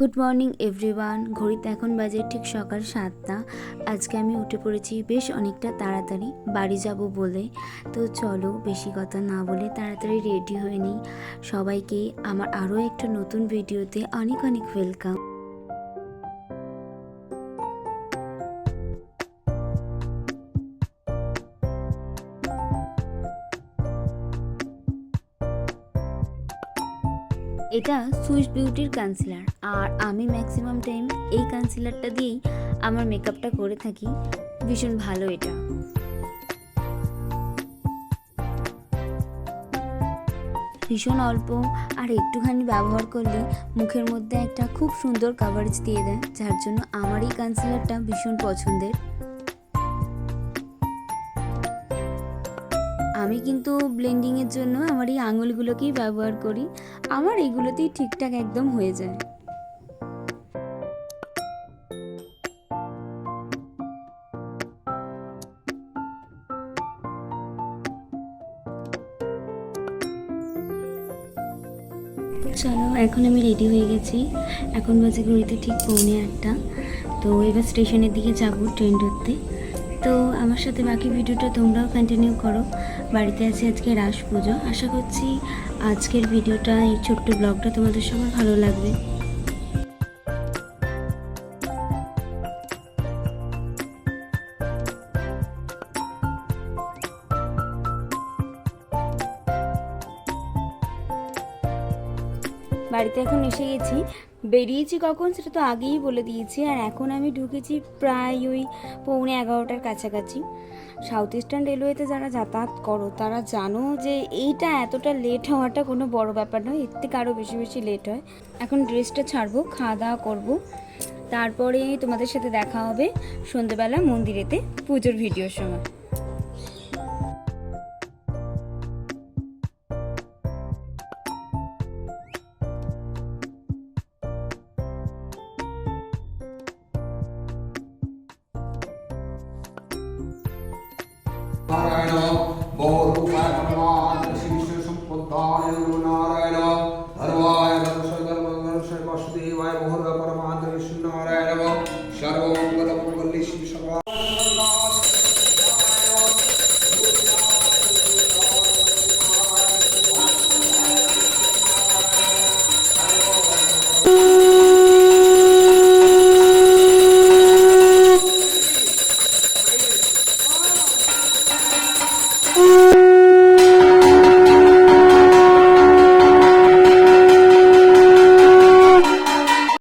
Good morning everyone ঘড়িতে এখন বাজে ঠিক সকাল সাতটা। আজকে আমি উঠে পড়েছি বেশ অনেকটা তাড়াতাড়ি। বাড়ি যাব বলে। তো চলো, বেশি কথা না বলে তাড়াতাড়ি রেডি হয়ে নিই। সবাইকে আমার আরও একটা নতুন ভিডিওতে অনেক অনেক ওয়েলকাম এটা সুইস বিউটির কনসিলার আর আমি ম্যাক্সিমাম টাইম এই কনসিলারটা দিয়েই আমার মেকআপটা করে থাকি। ভীষণ ভালো এটা। ভীষণ অল্প আর একটুখানি ব্যবহার করলে মুখের মধ্যে একটা খুব সুন্দর কাভারেজ দিয়ে দেয়, যার জন্য আমার এই কনসিলারটা ভীষণ পছন্দের। আমি কিন্তু ব্লেন্ডিংয়ের জন্য আমার এই আঙুলগুলোকেই ব্যবহার করি। আমার এগুলোতেই ঠিকঠাক একদম হয়ে যায়। চলো, এখন আমি রেডি হয়ে গেছি। এখন বাজে ঘড়িতে ঠিক পৌনে আটটা। তো এবার স্টেশনের দিকে যাব ট্রেন ধরতে। তো আমার সাথে বাকি ভিডিওটা তোমরাও কন্টিনিউ করো। বাড়িতে আছে আজকে রাস পুজো। আশা করছি আজকের ভিডিওটা, এই ছোট্ট ব্লগটা তোমাদের সবার ভালো লাগবে। বাড়িতে এখন এসে গেছি। বেরিয়েছি কখন সেটা তো আগেই বলে দিয়েছি। আর এখন আমি ঢুকেছি প্রায় ওই পৌনে এগারোটার কাছাকাছি। সাউথ ইস্টার্ন রেলওয়েতে যারা যাতায়াত করো, তারা জানো যে এইটা এতটা লেট হওয়াটা কোনো বড় ব্যাপার নয়। এর থেকে আরও বেশি বেশি লেট হয়। এখন ড্রেসটা ছাড়বো, খাওয়া দাওয়া করব। তারপরে তোমাদের সাথে দেখা হবে সন্ধেবেলা মন্দিরেতে পুজোর ভিডিওর সময়। നാരായണ? ബോധു ഭഗവാൻ ശ്രീശേഷം പൊത്തായ നാരായണ? ധർവായ വസുദേവായ ബോധ പരമാന്തരീഷ് നാരായണ സർവം